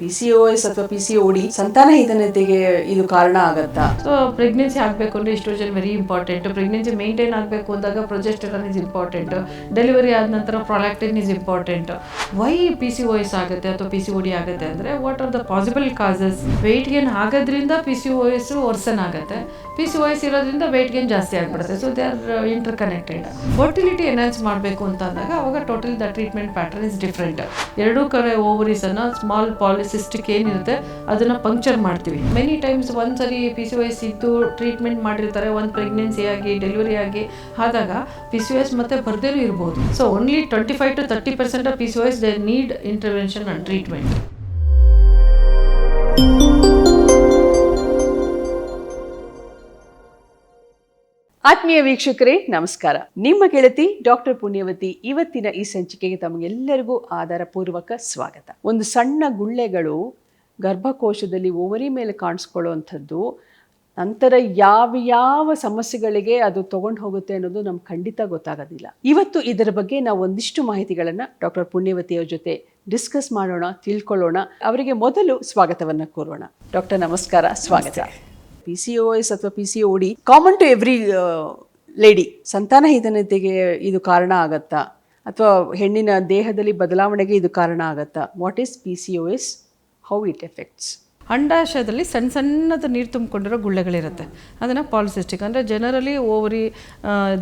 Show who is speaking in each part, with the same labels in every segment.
Speaker 1: P C O S ಅಥವಾ P C D ಸಂತಾನಹೀನತೆಗೆ ಇದು ಕಾರಣ ಆಗತ್ತಾ?
Speaker 2: ಸೊ ಪ್ರೆಗ್ನೆನ್ಸಿ ಆಗಬೇಕು ಅಂದರೆ oestrogen very important pregnancy maintain ಆಗಬೇಕು ಅಂದಾಗ ಪ್ರೊಜೆಸ್ಟರನ್ ಇಸ್ ಇಂಪಾರ್ಟೆಂಟ್ ಡೆಲಿವರಿ ಆದ ನಂತರ prolactin is important why P C S ಆಗುತ್ತೆ ಅಥವಾ ಪಿ ಸಿ ಆಗುತ್ತೆ ಅಂದರೆ what are the possible causes weight gain ಆಗೋದ್ರಿಂದ P C O S worsen ಆಗುತ್ತೆ. ಪಿ ಸಿ ವಯಸ್ ಇರೋದ್ರಿಂದ ವೆಯ್ಟ್ ಗೇನ್ ಜಾಸ್ತಿ ಆಗಿಬಿಡುತ್ತೆ. So they are interconnected fertility enhance ಮಾಡಬೇಕು ಅಂತ ಅಂದಾಗ ಅವಾಗ total the treatment pattern is different ಎರಡೂ ಕಡೆ ಓವರೀಸನ್ನು ಸ್ಮಾಲ್ ಪಾಲಿಸಿಸ್ಟಿಕ್ ಏನಿರುತ್ತೆ, ಅದನ್ನು ಪಂಕ್ಚರ್ ಮಾಡ್ತೀವಿ. ಮೆನಿ ಟೈಮ್ಸ್ ಒಂದ್ಸರಿ ಪಿ ಸಿ ವಯಸ್ ಇದ್ದು ಟ್ರೀಟ್ಮೆಂಟ್ ಮಾಡಿರ್ತಾರೆ, ಒಂದು ಪ್ರೆಗ್ನೆನ್ಸಿ ಆಗಿ ಡೆಲಿವರಿ ಆಗಿ, ಆದಾಗ ಪಿ ಸಿ ವೈಸ್ ಮತ್ತೆ ಬರ್ದೇನೂ ಇರ್ಬೋದು. So only twenty five to thirty percent of P C O S they need intervention and treatment
Speaker 1: ಆತ್ಮೀಯ ವೀಕ್ಷಕರೇ, ನಮಸ್ಕಾರ. ನಿಮ್ಮ ಗೆಳತಿ ಡಾಕ್ಟರ್ ಪುಣ್ಯವತಿ ಇವತ್ತಿನ ಈ ಸಂಚಿಕೆಗೆ ತಮಗೆಲ್ಲರಿಗೂ ಆಧಾರಪೂರ್ವಕ ಸ್ವಾಗತ. ಒಂದು ಸಣ್ಣ ಗುಳ್ಳೆಗಳು ಗರ್ಭಕೋಶದಲ್ಲಿ ಓವರಿ ಮೇಲೆ ಕಾಣಿಸ್ಕೊಳ್ಳುವಂಥದ್ದು, ನಂತರ ಯಾವ ಯಾವ ಸಮಸ್ಯೆಗಳಿಗೆ ಅದು ತಗೊಂಡು ಹೋಗುತ್ತೆ ಅನ್ನೋದು ನಮ್ಗೆ ಖಂಡಿತ ಗೊತ್ತಾಗೋದಿಲ್ಲ. ಇವತ್ತು ಇದರ ಬಗ್ಗೆ ನಾವು ಒಂದಿಷ್ಟು ಮಾಹಿತಿಗಳನ್ನು ಡಾಕ್ಟರ್ ಪುಣ್ಯವತಿಯವರ ಜೊತೆ ಡಿಸ್ಕಸ್ ಮಾಡೋಣ, ತಿಳ್ಕೊಳ್ಳೋಣ. ಅವರಿಗೆ ಮೊದಲು ಸ್ವಾಗತವನ್ನು ಕೋರೋಣ. ಡಾಕ್ಟರ್ ನಮಸ್ಕಾರ, ಸ್ವಾಗತ. ಪಿ ಸಿ ಓ ಎಸ್ ಅಥವಾ P C O D common to every lady ಸಂತಾನಹೀನತೆಗೆ ಇದು ಕಾರಣ ಆಗತ್ತಾ? ಅಥವಾ ಹೆಣ್ಣಿನ ದೇಹದಲ್ಲಿ ಬದಲಾವಣೆಗೆ ಇದು ಕಾರಣ ಆಗತ್ತಾ? What is P C O S how it affects
Speaker 2: ಅಂಡಾಶಯದಲ್ಲಿ ಸಣ್ಣ ಸಣ್ಣದ ನೀರು ತುಂಬಿಕೊಂಡಿರೋ ಗುಳ್ಳೆಗಳಿರುತ್ತೆ. ಅದನ್ನು ಪಾಲಿಸಿಸ್ಟಿಕ್ ಅಂದರೆ ಜನರಲಿ ಓವರಿ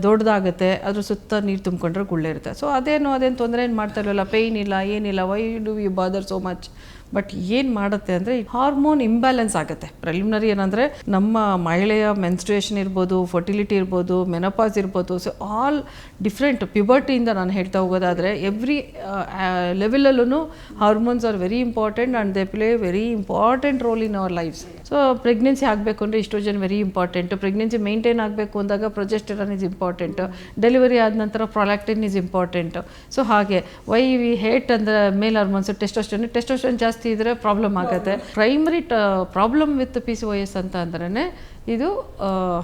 Speaker 2: ದೊಡ್ಡದಾಗುತ್ತೆ, ಅದ್ರ ಸುತ್ತ ನೀರು ತುಂಬಿಕೊಂಡಿರೋ ಗುಳ್ಳೆ ಇರುತ್ತೆ. ಸೊ ಅದೇನು ಅದೇನು ತೊಂದರೆ ಏನು ಮಾಡ್ತಾ ಇರಲಿಲ್ಲ ಪೇಯ್ನ್ ಇಲ್ಲ, ಏನಿಲ್ಲ why do you bother so much but ಏನು ಮಾಡುತ್ತೆ ಅಂದರೆ ಹಾರ್ಮೋನ್ ಇಂಬ್ಯಾಲೆನ್ಸ್ ಆಗುತ್ತೆ. ಪ್ರಿಲಿಮಿನರಿ ಏನಂದರೆ ನಮ್ಮ ಮಹಿಳೆಯ ಮೆನ್ಸ್ಟ್ರೇಷನ್ ಇರ್ಬೋದು ಫರ್ಟಿಲಿಟಿ ಇರ್ಬೋದು ಮೆನಪಾಸ್ ಇರ್ಬೋದು ಸೊ ಆಲ್ ಡಿಫ್ರೆಂಟ್ ಪ್ಯುಬರ್ಟಿಯಿಂದ ನಾನು ಹೇಳ್ತಾ ಹೋಗೋದಾದರೆ every ಲೆವೆಲಲ್ಲೂ hormones are very important and they play very important role in our lives so pregnancy ಆಗಬೇಕು ಅಂದರೆ oestrogen very important pregnancy maintain ಆಗಬೇಕು ಅಂದಾಗ ಪ್ರೊಜೆಸ್ಟರಾನ್ ಇಸ್ ಇಂಪಾರ್ಟೆಂಟ್ ಡೆಲಿವರಿ ಆದ ನಂತರ ಪ್ರೊಲಾಕ್ಟಿನ್ ಇಸ್ ಇಂಪಾರ್ಟೆಂಟ್ ಸೊ ಹಾಗೆ ವೈ ವಿ ಹೇಟ್ ಅಂದರೆ male hormones testosterone testosterone ಜಾಸ್ತಿ ಇದ್ದರೆ ಪ್ರಾಬ್ಲಮ್ ಆಗುತ್ತೆ. Primary problem with P C O S ಅಂತ ಅಂದ್ರೇ ಇದು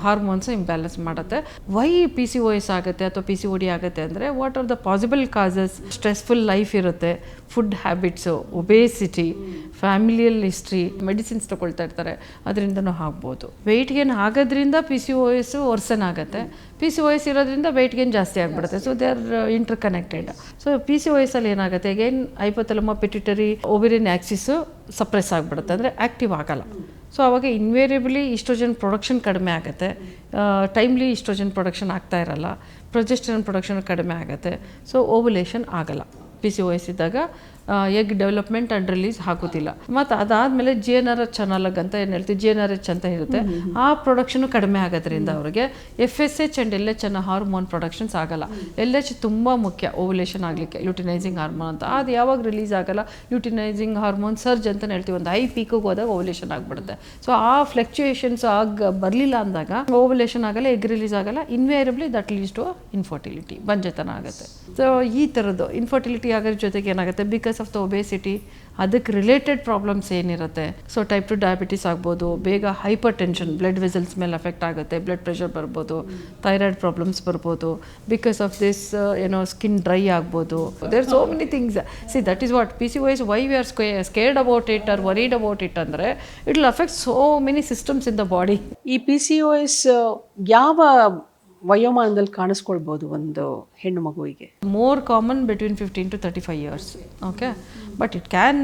Speaker 2: ಹಾರ್ಮೋನ್ಸ್ ಇಂಬ್ಯಾಲೆನ್ಸ್ ಮಾಡುತ್ತೆ. Why P C O S ಆಗುತ್ತೆ ಅಥವಾ ಪಿ ಸಿ ಒ ಡಿ ಆಗುತ್ತೆ ಅಂದರೆ what are the possible causes stressful life ಇರುತ್ತೆ. Food habits obesity familial history medicines ತೊಗೊಳ್ತಾ ಇರ್ತಾರೆ. ಅದರಿಂದನೂ ಆಗ್ಬೋದು. ವೆಯ್ಟ್ ಗೇನ್ ಆಗೋದ್ರಿಂದ P C O S worsen ಆಗುತ್ತೆ. ಪಿ ಸಿ ಒ ಎಸ್ ಇರೋದ್ರಿಂದ ವೆಯ್ಟ್ ಗೇನ್ ಜಾಸ್ತಿ ಆಗಿಬಿಡುತ್ತೆ. So they are interconnected so P C O S ಅಲ್ಲಿ ಏನಾಗುತ್ತೆ? Again hypothalamo pituitary ovarian axis suppress ಆಗಿಬಿಡುತ್ತೆ. ಅಂದರೆ ಆ್ಯಕ್ಟಿವ್ ಆಗಲ್ಲ. ಸೊ ಅವಾಗ ಇನ್ವೇರಿಯಬಲಿ ಇಸ್ಟ್ರೋಜನ್ ಪ್ರೊಡಕ್ಷನ್ ಕಡಿಮೆ ಆಗುತ್ತೆ. ಟೈಮ್ಲಿ ಇಸ್ಟ್ರೋಜನ್ ಪ್ರೊಡಕ್ಷನ್ ಆಗ್ತಾ ಇರಲ್ಲ. ಪ್ರೊಜೆಸ್ಟರನ್ ಪ್ರೊಡಕ್ಷನ್ ಕಡಿಮೆ ಆಗುತ್ತೆ. ಸೊ ಓವುಲೇಷನ್ ಆಗಲ್ಲ. ಪಿ ಸಿ ಓ ಎಸ್ ಇದ್ದಾಗ ಎಗ್ ಡೆವಲಪ್ಮೆಂಟ್ ಅಂಡ್ ರಿಲೀಸ್ ಆಗೋದಿಲ್ಲ ಮತ್ತು ಅದಾದಮೇಲೆ ಜಿ ಎನ್ ಆರ್ ಎಚ್ ಅಂತ ಏನು ಹೇಳ್ತೀವಿ ಜಿ ಎನ್ ಆರ್ ಎಚ್ ಅಂತ ಇರುತ್ತೆ. ಆ ಪ್ರೊಡಕ್ಷನು ಕಡಿಮೆ ಆಗೋದ್ರಿಂದ ಅವರಿಗೆ F S H and L H ಅನ್ನೋ ಹಾರ್ಮೋನ್ ಪ್ರೊಡಕ್ಷನ್ಸ್ ಆಗಲ್ಲ. ಎಲ್ ಎಚ್ ತುಂಬ ಮುಖ್ಯ ಓವಲೇಷನ್ ಆಗಲಿಕ್ಕೆ ಲ್ಯೂಟಿನೈಸಿಂಗ್ ಹಾರ್ಮೋನ್ ಅಂತ. ಅದು ಯಾವಾಗ ರಿಲೀಸ್ ಆಗಲ್ಲ ಲ್ಯೂಟಿನೈಸಿಂಗ್ ಹಾರ್ಮೋನ್ ಸರ್ಜ್ ಅಂತ ಹೇಳ್ತೀವಿ. ಒಂದು ಹೈ ಪೀಕಿಗೆ ಹೋದಾಗ ಓವುಲೇಷನ್ ಆಗಿಬಿಡುತ್ತೆ. ಸೊ ಆ ಫ್ಲಕ್ಚುಯೇಷನ್ಸ್ ಆಗ ಬರಲಿಲ್ಲ ಅಂದಾಗ ಓವುಲೇಷನ್ ಆಗಲ್ಲ ಎಗ್ ರಿಲೀಸ್ ಆಗಲ್ಲ invariably that leads to infertility ಬಂಜತನ ಆಗುತ್ತೆ. ಸೊ ಈ ಥರದ್ದು ಇನ್ಫರ್ಟಿಲಿಟಿ ಆಗೋದ್ರ ಜೊತೆಗೆ ಏನಾಗುತ್ತೆ? ಬಿಕಾಸ್ ಆಫ್ ದ ಒಬೇಸಿಟಿ ಅದಕ್ಕೆ ರಿಲೇಟೆಡ್ ಪ್ರಾಬ್ಲಮ್ಸ್ ಏನಿರುತ್ತೆ? ಸೊ ಟೈಪ್ ಟು ಡಯಾಬಿಟಿಸ್ ಆಗ್ಬೋದು, ಬೇಗ ಹೈಪರ್ ಟೆನ್ಷನ್ ಬ್ಲಡ್ ವೆಸಲ್ಸ್ ಮೇಲೆ ಅಫೆಕ್ಟ್ ಆಗುತ್ತೆ ಬ್ಲಡ್ ಪ್ರೆಷರ್ ಬರ್ಬೋದು ಥೈರಾಯ್ಡ್ ಪ್ರಾಬ್ಲಮ್ಸ್ ಬರ್ಬೋದು. ಬಿಕಾಸ್ ಆಫ್ ದಿಸ್ ಏನೋ ಸ್ಕಿನ್ ಡ್ರೈ ಆಗ್ಬೋದು. There so many things see that is what P C wise why we are scare scared about it are worried about it ಅಂದರೆ it will affect so many systems in the body
Speaker 1: ಈ P C O S ಯಾವ ವಯೋಮಾನದಲ್ಲಿ ಕಾಣಿಸ್ಕೊಳ್ಬೋದು ಒಂದು ಹೆಣ್ಣು ಮಗುವಿಗೆ.
Speaker 2: More common between fifteen to thirty five years okay but it can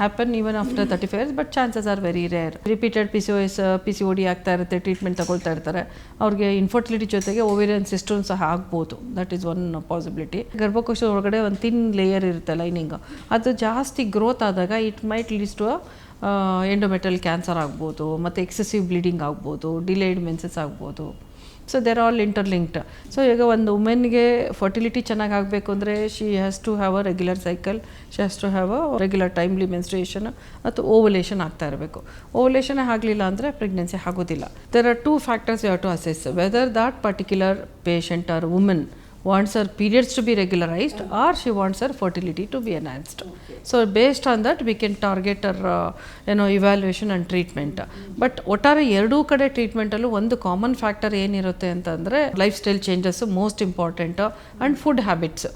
Speaker 2: happen even after thirty five years but chances are very rare repeated P C O S P C O D ಆಗ್ತಾ ಇರುತ್ತೆ treatment ತಗೊಳ್ತಾ ಇರ್ತಾರೆ. ಅವ್ರಿಗೆ infertility ಜೊತೆಗೆ ovarian system ಸಹ ಆಗ್ಬೋದು. That is one possibility ಗರ್ಭಕೋಶದ ಒಳಗಡೆ ಒಂದು ತಿನ್ ಲೇಯರ್ ಇರುತ್ತೆ ಲೈನಿಂಗ್ ಅದು ಜಾಸ್ತಿ ಗ್ರೋತ್ ಆದಾಗ it might leads to endometrial cancer ಆಗ್ಬೋದು, ಮತ್ತು ಎಕ್ಸೆಸಿವ್ ಬ್ಲೀಡಿಂಗ್ ಆಗ್ಬೋದು ಡಿಲೇಡ್ ಮೆನ್ಸಸ್ ಆಗ್ಬೋದು. So there all interlinked so ಈಗ ಒಂದು ವುಮೆನ್ಗೆ ಫರ್ಟಿಲಿಟಿ ಚೆನ್ನಾಗಿ ಆಗಬೇಕು ಅಂದರೆ she has to have a regular cycle she has to have a regular timely menstruation ಮತ್ತು ಓವಲೇಷನ್ ಆಗ್ತಾ ಇರಬೇಕು. ಓವಲೇಷನ್ ಆಗಲಿಲ್ಲ ಅಂದರೆ ಪ್ರೆಗ್ನೆನ್ಸಿ ಆಗೋದಿಲ್ಲ. There are two factors you have to assess whether that particular patient or women wants her periods to be regularized okay. or she wants her fertility to be enhanced. Okay. So based on that we can target her uh, you know evaluation and treatment. Mm-hmm. But but ಒಟ್ಟಾರೆ ಎರಡೂ ಕಡೆ ಟ್ರೀಟ್ಮೆಂಟಲ್ಲೂ ಒಂದು common factor ಏನಿರುತ್ತೆ ಅಂತಂದರೆ lifestyle changes most important and food habits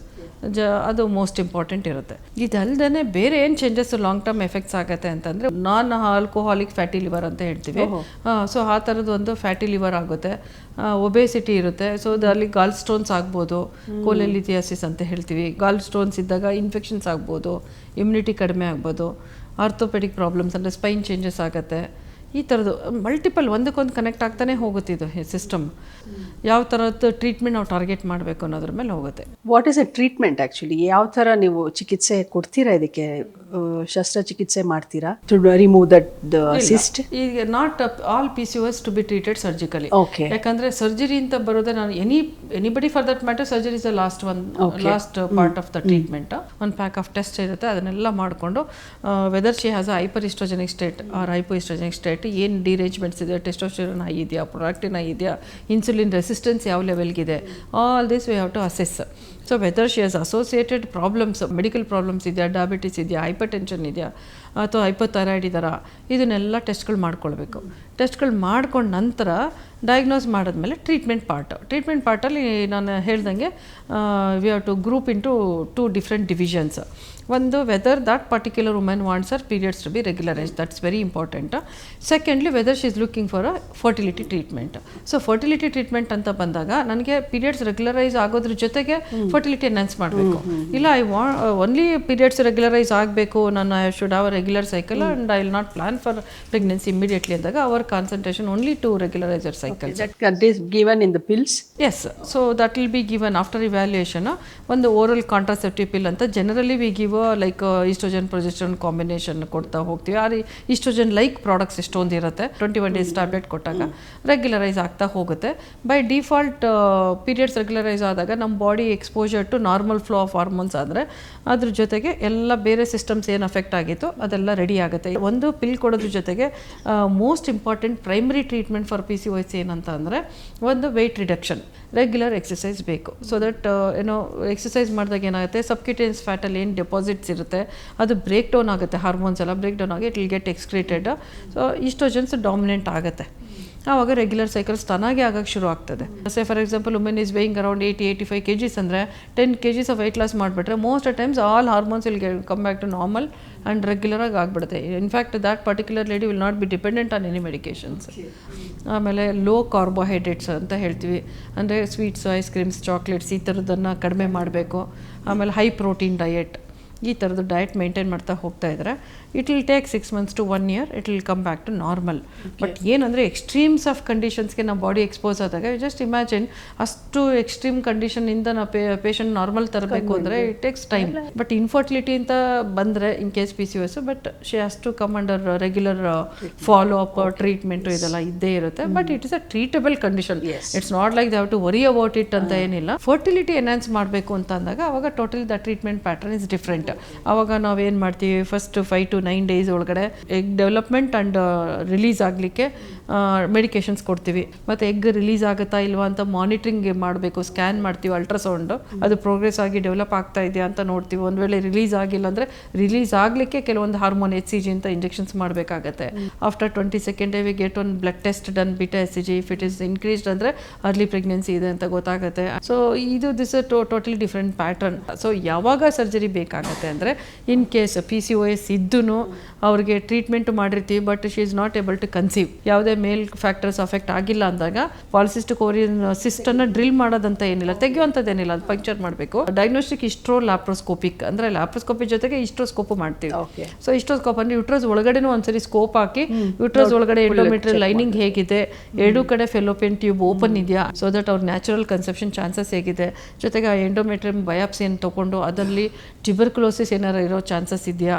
Speaker 2: ಜ ಅದು most important ಇರುತ್ತೆ. ಇದಲ್ದೇ ಬೇರೆ ಏನು ಚೇಂಜಸ್ ಲಾಂಗ್ ಟರ್ಮ್ ಎಫೆಕ್ಟ್ಸ್ ಆಗುತ್ತೆ ಅಂತಂದರೆ ನಾನ್ ಆಲ್ಕೋಹಾಲಿಕ್ ಫ್ಯಾಟಿ ಲಿವರ್ ಅಂತ ಹೇಳ್ತೀವಿ. ಸೊ ಆ ಥರದ್ದು ಒಂದು ಫ್ಯಾಟಿ ಲಿವರ್ ಆಗುತ್ತೆ. ಒಬೇಸಿಟಿ ಇರುತ್ತೆ. ಸೊ ಅಲ್ಲಿ ಗಾಲ್ ಸ್ಟೋನ್ಸ್ ಆಗ್ಬೋದು ಕೋಲೆಲಿಥಿಯಾಸಿಸ್ ಅಂತ ಹೇಳ್ತೀವಿ. ಗಾಲ್ ಸ್ಟೋನ್ಸ್ ಇದ್ದಾಗ ಇನ್ಫೆಕ್ಷನ್ಸ್ ಆಗ್ಬೋದು. ಇಮ್ಯುನಿಟಿ ಕಡಿಮೆ ಆಗ್ಬೋದು. ಆರ್ಥೋಪೆಡಿಕ್ ಪ್ರಾಬ್ಲಮ್ಸ್ ಅಂದರೆ ಸ್ಪೈನ್ ಚೇಂಜಸ್ ಆಗುತ್ತೆ. ಈ ಥರದ್ದು ಮಲ್ಟಿಪಲ್ ಒಂದಕ್ಕೊಂದು ಕನೆಕ್ಟ್ ಆಗ್ತಾನೆ ಹೋಗುತ್ತೆ ಇದು ಸಿಸ್ಟಮ್ ಯಾವ ಥರದ್ದು ಟ್ರೀಟ್ಮೆಂಟ್ ನಾವು ಟಾರ್ಗೆಟ್ ಮಾಡಬೇಕು ಅನ್ನೋದ್ರ ಮೇಲೆ ಹೋಗುತ್ತೆ.
Speaker 1: What is a treatment actually ಯಾವ ಥರ ನೀವು ಚಿಕಿತ್ಸೆ ಕೊಡ್ತೀರಾ ಇದಕ್ಕೆ? ಶಸ್ತ್ರಚಿಕಿತ್ಸೆ ಮಾಡ್ತೀರಾ? ಟು ರಿಮೂವ್ ದಟ್ ಸಿಸ್ಟ್
Speaker 2: ಈಗ not all P C S to be treated surgically
Speaker 1: okay
Speaker 2: ಯಾಕಂದ್ರೆ ಸರ್ಜರಿ ಅಂತ ಬರೋದೇ ನಾನು any anybody for that matter surgery is the last one last part of the treatment ಒಂದು ಪ್ಯಾಕ್ ಆಫ್ ಟೆಸ್ಟ್ ಇರುತ್ತೆ ಅದನ್ನೆಲ್ಲ ಮಾಡಿಕೊಂಡು whether she has a hyper estrogenic state or hypo estrogenic state ಏನು derangements ಇದೆ testosterone high ಇದೆಯಾ prolactin high ಇದೆಯಾ insulin resistance ಯಾವ ಲೆವೆಲ್ಗಿದೆ all this we have to assess so whether she has associated problems medical problems ಇದೆಯಾ diabetes ಇದೆಯಾ hypertension ಇದೆಯಾ ಅಥವಾ hypothyroid ಇದ್ದಾರಾ ಇದನ್ನೆಲ್ಲ ಟೆಸ್ಟ್ಗಳು ಮಾಡ್ಕೊಳ್ಬೇಕು. ಟೆಸ್ಟ್ಗಳು ಮಾಡ್ಕೊಂಡ ನಂತರ ಡಯಾಗ್ನೋಸ್ ಮಾಡಿದ್ಮೇಲೆ ಟ್ರೀಟ್ಮೆಂಟ್ ಪಾರ್ಟ್ ಟ್ರೀಟ್ಮೆಂಟ್ ಪಾರ್ಟಲ್ಲಿ ನಾನು ಹೇಳ್ದಂಗೆ we have to group into two different divisions ಒಂದು whether that particular women wants her periods to be regularise that's very important secondly whether she is looking for a fertility treatment so fertility treatment ಅಂತ ಬಂದಾಗ ನನಗೆ periods regularise ಆಗೋದ್ರ ಜೊತೆಗೆ fertility enhance ಮಾಡಬೇಕು. ಇಲ್ಲ I ವಾ only periods regularise ಆಗಬೇಕು. ನಾನು I should have regular cycle and I will not plan for pregnancy immediately ಅಂದಾಗ our concentration only to regularise her cycle
Speaker 1: given in the pills
Speaker 2: yes so that will be given after evaluation ಒಂದು oral contraceptive pill ಅಂತ generally we give like estrogen progesterone combination ಕೊಡ್ತಾ ಹೋಗ್ತೀವಿ. ಆ estrogen like products ಎಷ್ಟೊಂದು ಇರುತ್ತೆ? Twenty one days tablet ಕೊಟ್ಟಾಗ regularise ಆಗ್ತಾ ಹೋಗುತ್ತೆ. ಬೈ ಡಿಫಾಲ್ಟ್ ಪೀರಿಯಡ್ಸ್ ರೆಗ್ಯುಲರೈಸ್ ಆದಾಗ ನಮ್ಮ body exposure to normal flow of hormones ಆದರೆ ಅದ್ರ ಜೊತೆಗೆ ಎಲ್ಲ ಬೇರೆ ಸಿಸ್ಟಮ್ಸ್ ಏನು ಅಫೆಕ್ಟ್ ಆಗಿತ್ತು? ಅದೆಲ್ಲ ರೆಡಿ ಆಗುತ್ತೆ. ಒಂದು ಪಿಲ್ ಕೊಡೋದ್ರ ಜೊತೆಗೆ most important primary treatment for P C wise ಏನಂತ ಅಂದರೆ, ಒಂದು ವೆಯ್ಟ್ ರಿಡಕ್ಷನ್ ರೆಗ್ಯುಲರ್ ಎಕ್ಸಸೈಸ್ ಬೇಕು. ಸೊ ದಟ್ ಏನೋ ಎಕ್ಸಸೈಸ್ ಮಾಡಿದಾಗ ಏನಾಗುತ್ತೆ ಸಬ್ಕ್ಯೂಟೇನ್ಸ್ ಫ್ಯಾಟಲ್ಲಿ ಏನು ಡೆಪಾಸಿಟ್ಸ್ ಇರುತ್ತೆ, ಅದು ಬ್ರೇಕ್ ಡೌನ್ ಆಗುತ್ತೆ ಹಾರ್ಮೋನ್ಸ್ ಎಲ್ಲ ಬ್ರೇಕ್ ಡೌನ್ ಆಗಿ it will get excreted so estrogens dominant ಆಗುತ್ತೆ. ಆವಾಗ ರೆಗ್ಯುಲರ್ ಸೈಕಲ್ಸ್ ತಾನಾಗೆ ಆಗಕ್ಕೆ ಶುರು ಆಗ್ತದೆ. Say for example women is weighing around eighty eighty five K Gs ಅಂದರೆ ten K Gs of weight loss ಮಾಡಿಬಿಟ್ರೆ most of times all hormones will come back to normal and ರೆಗ್ಯುಲರಾಗಿ ಆಗಿಬಿಡುತ್ತೆ. In fact that particular lady will not be dependent on any medications ಆಮೇಲೆ low carbohydrates ಅಂತ ಹೇಳ್ತೀವಿ. ಅಂದರೆ sweets ice creams chocolates ಈ ಥರದ್ದನ್ನು ಕಡಿಮೆ ಮಾಡಬೇಕು. ಆಮೇಲೆ ಹೈ ಪ್ರೋಟೀನ್ ಡಯೆಟ್ ಈ ಥರದ್ದು ಡಯಟ್ ಮೇಂಟೈನ್ ಮಾಡ್ತಾ ಹೋಗ್ತಾ ಇದ್ದರೆ it will take six months to one year it will come back to normal but ಏನಂದರೆ ಎಕ್ಸ್ಟ್ರೀಮ್ಸ್ ಆಫ್ ಕಂಡೀಷನ್ಸ್ಗೆ ನಾವು ಬಾಡಿ ಎಕ್ಸ್ಪೋಸ್ ಆದಾಗ ಜಸ್ಟ್ ಇಮ್ಯಾಜಿನ್ ಅಷ್ಟು ಎಕ್ಸ್ಟ್ರೀಮ್ ಕಂಡೀಷನಿಂದ ನಾವು ಪೇ ಪೇಷಂಟ್ ನಾರ್ಮಲ್ ತರಬೇಕು ಅಂದರೆ it takes time but infertility ಅಂತ ಬಂದರೆ in case P C S but she has to come under regular follow up treatment ಇದೆಲ್ಲ ಇದ್ದೇ ಇರುತ್ತೆ. But it is a treatable condition it's not like they have to worry about it ಅಂತ ಏನಿಲ್ಲ. Fertility enhance ಮಾಡಬೇಕು ಅಂತ ಅಂದಾಗ ಅವಾಗ totally the treatment pattern is different ಅವಾಗ ನಾವೇನು ಮಾಡ್ತೀವಿ first five to nine days ಒಳಗಡೆ ಎಗ್ ಡೆವಲಪ್ಮೆಂಟ್ ಆ್ಯಂಡ್ ರಿಲೀಸ್ ಆಗಲಿಕ್ಕೆ ಮೆಡಿಕೇಶನ್ಸ್ ಕೊಡ್ತೀವಿ. ಮತ್ತು ಎಗ್ ರಿಲೀಸ್ ಆಗುತ್ತಾ ಇಲ್ವಾ ಅಂತ ಮಾನಿಟ್ರಿಂಗ್ ಮಾಡಬೇಕು ಸ್ಕ್ಯಾನ್ ಮಾಡ್ತೀವಿ ಅಲ್ಟ್ರಾಸೌಂಡು ಅದು ಪ್ರೋಗ್ರೆಸ್ ಆಗಿ ಡೆವಲಪ್ ಆಗ್ತಾ ಇದೆಯಾ ಅಂತ ನೋಡ್ತೀವಿ. ಒಂದು ವೇಳೆ ರಿಲೀಸ್ ಆಗಿಲ್ಲ ಅಂದರೆ ರಿಲೀಸ್ ಆಗಲಿಕ್ಕೆ ಕೆಲವೊಂದು ಹಾರ್ಮೋನ್ ಎಚ್ ಸಿ ಜಿ ಅಂತ ಇಂಜೆಕ್ಷನ್ಸ್ ಮಾಡಬೇಕಾಗತ್ತೆ. After twenty second day we get one blood test done beta S C G if it is increased ಅಂದರೆ ಅರ್ಲಿ ಪ್ರೆಗ್ನೆನ್ಸಿ ಇದೆ ಅಂತ ಗೊತ್ತಾಗುತ್ತೆ. ಸೊ ಇದು this totally different pattern so ಯಾವಾಗ surgery ಬೇಕಾಗತ್ತೆ? ಅಂದರೆ in case P C O S ಇದ್ದೂ ಅವ್ರಿಗೆ ಟ್ರೀಟ್ಮೆಂಟ್ ಮಾಡಿರ್ತೀವಿ but she is not able to conceive ಯಾವುದೇ ಮೇಲ್ ಫ್ಯಾಕ್ಟರ್ಸ್ ಅಫೆಕ್ಟ್ ಆಗಿಲ್ಲ ಅಂದಾಗ ಪಾಲಿಸಿಸ್ಟಿಕ್ ಓರಿಯನ್ ಸಿಸ್ಟನ್ನು ಡ್ರಿಲ್ ಮಾಡೋದಂತ ಏನಿಲ್ಲ ತೆಗೆಯುವಂಥದ್ದೇನಿಲ್ಲ ಅದು ಪಂಕ್ಚರ್ ಮಾಡಬೇಕು. ಡಯಾಗ್ನೋಸ್ಟಿಕ್ ಇಸ್ಟ್ರೋ ಲ್ಯಾಪ್ರೋಸ್ಕೋಪಿಕ್ ಅಂದರೆ ಲ್ಯಾಪ್ರೋಸ್ಕೋಪಿ ಜೊತೆಗೆ ಇಸ್ಟ್ರೋಸ್ಕೋಪ್ ಮಾಡ್ತೀವಿ. ಸೊ ಇಸ್ಟ್ರೋಸ್ಕೋಪ್ ಅಂದರೆ ಯುಟ್ರಸ್ ಒಳಗಡೆನೂ ಒಂದ್ಸರಿ ಸ್ಕೋಪ್ ಹಾಕಿ ಯುಟ್ರಸ್ ಒಳಗಡೆ ಎಂಡೋಮೆಟ್ರಿಯಲ್ ಲೈನಿಂಗ್ ಹೇಗಿದೆ ಎರಡೂ ಕಡೆ ಫೆಲೋಪಿಯನ್ ಟ್ಯೂಬ್ ಓಪನ್ ಇದೆಯಾ ಸೊ ದಟ್ ಅವ್ರ ನ್ಯಾಚುರಲ್ ಕನ್ಸೆಪ್ಷನ್ ಚಾನ್ಸಸ್ ಹೇಗಿದೆ. ಜೊತೆಗೆ ಆ ಎಂಡೋಮೆಟ್ರಿಯಮ್ ಬಯಾಪ್ಸಿಯನ್ನು ತೊಗೊಂಡು ಅದರಲ್ಲಿ ಟ್ಯೂಬರ್ಕ್ಲೋಸಿಸ್ ಏನಾರು ಇರೋ ಚಾನ್ಸಸ್ ಇದೆಯಾ?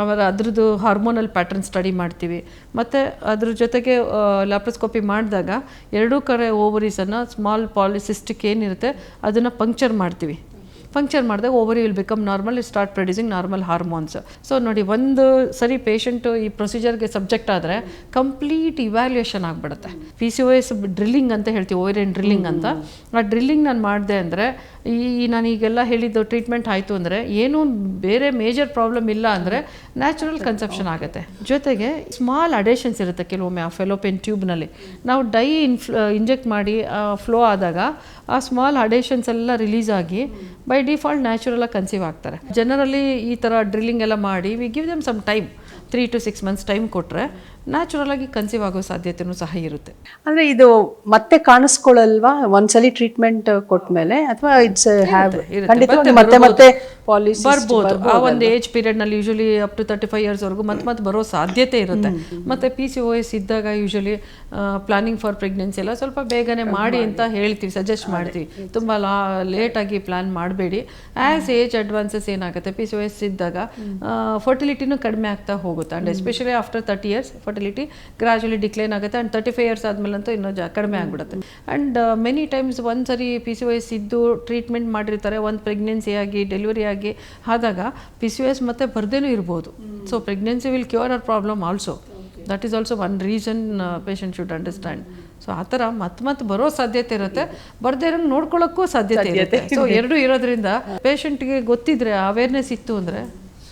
Speaker 2: ಆಮೇಲೆ ಅದ್ರದ್ದು ಹಾರ್ಮೋನಲ್ ಪ್ಯಾಟರ್ನ್ ಸ್ಟಡಿ ಮಾಡ್ತೀವಿ. ಮತ್ತು ಅದ್ರ ಜೊತೆಗೆ ಲ್ಯಾಪ್ರೋಸ್ಕೋಪಿ ಮಾಡಿದಾಗ ಎರಡೂ ಕಡೆ ಓವರೀಸನ್ನು ಸ್ಮಾಲ್ ಪಾಲಿಸಿಸ್ಟಿಕ್ ಏನಿರುತ್ತೆ, ಅದನ್ನು ಪಂಕ್ಚರ್ ಮಾಡ್ತೀವಿ. ಫಂಕ್ಷನ್ ಮಾಡಿದಾಗ ovary will become normal start producing normal hormones so ನೋಡಿ, ಒಂದು ಸರಿ ಪೇಷಂಟು ಈ ಪ್ರೊಸೀಜರ್ಗೆ ಸಬ್ಜೆಕ್ಟ್ ಆದರೆ ಕಂಪ್ಲೀಟ್ ಇವ್ಯಾಲ್ಯೂಯೇಷನ್ ಆಗಿಬಿಡುತ್ತೆ. P C O S drilling ಅಂತ ಹೇಳ್ತೀವಿ ಓರಿಯನ್ ಡ್ರಿಲ್ಲಿಂಗ್ ಅಂತ. ಆ ಡ್ರಿಲ್ಲಿಂಗ್ ನಾನು ಮಾಡಿದೆ ಅಂದರೆ, ಈ ನಾನು ಈಗೆಲ್ಲ ಹೇಳಿದ್ದು ಟ್ರೀಟ್ಮೆಂಟ್ ಆಯಿತು ಅಂದರೆ, ಏನೂ ಬೇರೆ ಮೇಜರ್ ಪ್ರಾಬ್ಲಮ್ ಇಲ್ಲ ಅಂದರೆ ನ್ಯಾಚುರಲ್ ಕನ್ಸೆಪ್ಷನ್ ಆಗುತ್ತೆ. ಜೊತೆಗೆ ಸ್ಮಾಲ್ ಅಡೇಷನ್ಸ್ ಇರುತ್ತೆ ಕೆಲವೊಮ್ಮೆ ಆ ಫೆಲೋಪೆನ್ ಟ್ಯೂಬ್ನಲ್ಲಿ ನಾವು ಡೈ ಇನ್ಫ್ಲ ಇಂಜೆಕ್ಟ್ ಮಾಡಿ ಫ್ಲೋ ಆದಾಗ ಆ ಸ್ಮಾಲ್ ಅಡೇಷನ್ಸ್ ಎಲ್ಲ ರಿಲೀಸ್ ಆಗಿ ಬೈ ಡಿಫಾಲ್ಟ್ ನ್ಯಾಚುರಲ್ ಆಗಿ ಕನ್ಸೀವ್ ಆಗ್ತಾರೆ. ಜನರಲ್ಲಿ ಈ ಥರ ಡ್ರಿಲ್ಲಿಂಗ್ ಎಲ್ಲ ಮಾಡಿ we give them some time three to six months time ಕೊಟ್ಟರೆ ನ್ಯಾಚುರಲ್ ಆಗಿ ಕನ್ಸೀವ್ ಆಗೋ ಸಾಧ್ಯತೆನೂ ಸಹ ಇರುತ್ತೆ.
Speaker 1: ಅಂದ್ರೆ ಇದು ಮತ್ತೆ ಕಾಣಿಸ್ಕೊಳ್ಳಲ್ವಾ ಒಂದ್ಸಲಿ ಟ್ರೀಟ್ಮೆಂಟ್ ಕೊಟ್ಟ ಮೇಲೆ ಅಥವಾ ಇಟ್ಸ್ ಹ್ಯಾವ್
Speaker 2: ಮತ್ತೆ
Speaker 1: ಮತ್ತೆ. ಪಾಲಿಸಿ
Speaker 2: ಬರ್ಬೋದು. ಆ ಒಂದು age ಪೀರಿಯಡ್ನಲ್ಲಿ usually up to thirty five years ವರೆಗೂ ಮತ್ತೆ ಮತ್ತೆ ಬರೋ ಸಾಧ್ಯತೆ ಇರುತ್ತೆ. ಮತ್ತೆ ಪಿ ಸಿ ಓ ಎಸ್ ಇದ್ದಾಗ ಯೂಶಲಿ ಪ್ಲಾನಿಂಗ್ ಫಾರ್ ಪ್ರೆಗ್ನೆನ್ಸಿ ಎಲ್ಲ ಸ್ವಲ್ಪ ಬೇಗನೆ ಮಾಡಿ ಅಂತ ಹೇಳ್ತೀವಿ ಸಜೆಸ್ಟ್ ಮಾಡ್ತೀವಿ. ತುಂಬ ಲಾ ಲೇಟ್ ಆಗಿ ಪ್ಲಾನ್ ಮಾಡಬೇಡಿ. ಆಸ್ ಏಜ್ ಅಡ್ವಾನ್ಸಸ್ ಏನಾಗುತ್ತೆ ಪಿ ಸಿ ಓ ಎಸ್ ಇದ್ದಾಗ ಫರ್ಟಿಲಿಟಿನೂ ಕಡಿಮೆ ಆಗ್ತಾ ಹೋಗುತ್ತೆ. And especially after thirty years fertility gradually decline ಆಗುತ್ತೆ. ಅಂಡ್ ತರ್ಟಿ ಫೈವ್ ಇಯರ್ಸ್ ಆದಮೇಲಂತೂ ಇನ್ನೂ ಜಾ ಕಡಿಮೆ ಆಗಿಬಿಡುತ್ತೆ. ಆ್ಯಂಡ್ ಮೆನಿ ಟೈಮ್ಸ್ ಒಂದು ಸರಿ ಪಿ ಸಿ ಎಸ್ ಇದ್ದು ಟ್ರೀಟ್ಮೆಂಟ್ ಮಾಡಿರ್ತಾರೆ. ಒಂದು ಪ್ರೆಗ್ನೆನ್ಸಿ ಆಗಿ ಡೆಲಿವರಿ ಆಗಿ ಆದಾಗ ಪಿ ಸಿ ಎಸ್ ಮತ್ತೆ ಬರ್ದೇನೂ ಇರ್ಬೋದು. So pregnancy will cure our problem also that is also one reason patient should understand so ಆ ಥರ ಮತ್ತೆ ಮತ್ತೆ ಬರೋ ಸಾಧ್ಯತೆ ಇರುತ್ತೆ. ಬರ್ದೇ ಇರೋ ನೋಡ್ಕೊಳ್ಳೋಕ್ಕೂ ಸಾಧ್ಯತೆ ಇರುತ್ತೆ. ಸೊ ಎರಡು ಇರೋದ್ರಿಂದ ಪೇಷಂಟ್ಗೆ ಗೊತ್ತಿದ್ರೆ ಅವೇರ್ನೆಸ್ ಇತ್ತು ಅಂದರೆ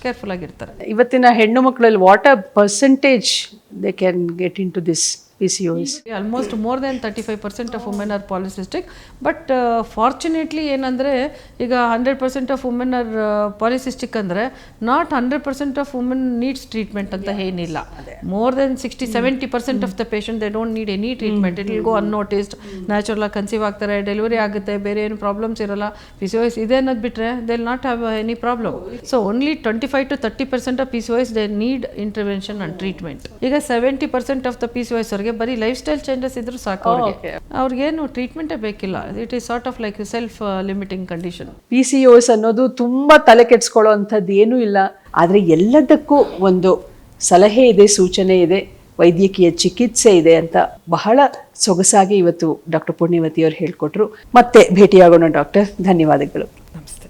Speaker 2: ಕೇರ್ಫುಲ್ ಆಗಿರ್ತಾರೆ.
Speaker 1: ಇವತ್ತಿನ ಹೆಣ್ಣು ಮಕ್ಕಳಲ್ಲಿ what a percentage they can get in to this P C O S
Speaker 2: almost more than thirty five percent of women are polycystic but fortunately ಏನಂದರೆ ಈಗ hundred percent of women are polycystic ಅಂದರೆ not hundred percent of women needs treatment ಅಂತ ಏನಿಲ್ಲ. More than sixty seventy percent of the patient they don't need any treatment it will go unnoticed ನ್ಯಾಚುರಲಾಗಿ conceive ಆಗ್ತಾರೆ delivery ಆಗುತ್ತೆ ಬೇರೆ ಏನು problems ಇರಲ್ಲ. P C S ಇದೆ ಅನ್ನೋದು ಬಿಟ್ಟರೆ they not have any problem so only twenty five to thirty percent of P C S they need intervention and treatment ಈಗ seventy percent of the P C S ಅವ್ರಿಗೆ ಬರೀ life style changes ಇದ್ರೂ ಸಾಕು ಅವ್ರಿಗೆ. ಅವ್ರಿಗೇನು ಟ್ರೀಟ್ಮೆಂಟೇ ಬೇಕಿಲ್ಲ. It is sort of like self limiting condition
Speaker 1: P C O S ಅನ್ನೋದು ತುಂಬಾ ತಲೆ ಕೆಡ್ಸ್ಕೊಳ್ಳೋ ಅಂಥದ್ದು ಏನೂ ಇಲ್ಲ. ಆದರೆ ಎಲ್ಲದಕ್ಕೂ ಒಂದು ಸಲಹೆ ಇದೆ ಸೂಚನೆ ಇದೆ ವೈದ್ಯಕೀಯ ಚಿಕಿತ್ಸೆ ಇದೆ ಅಂತ ಬಹಳ ಸೊಗಸಾಗಿ ಇವತ್ತು ಡಾಕ್ಟರ್ ಪುಣ್ಯವತಿ ಹೇಳಿಕೊಟ್ರು ಹೇಳ್ಕೊಟ್ರು. ಮತ್ತೆ ಭೇಟಿಯಾಗೋಣ ಡಾಕ್ಟರ್. ಧನ್ಯವಾದಗಳು.
Speaker 2: ನಮಸ್ತೆ.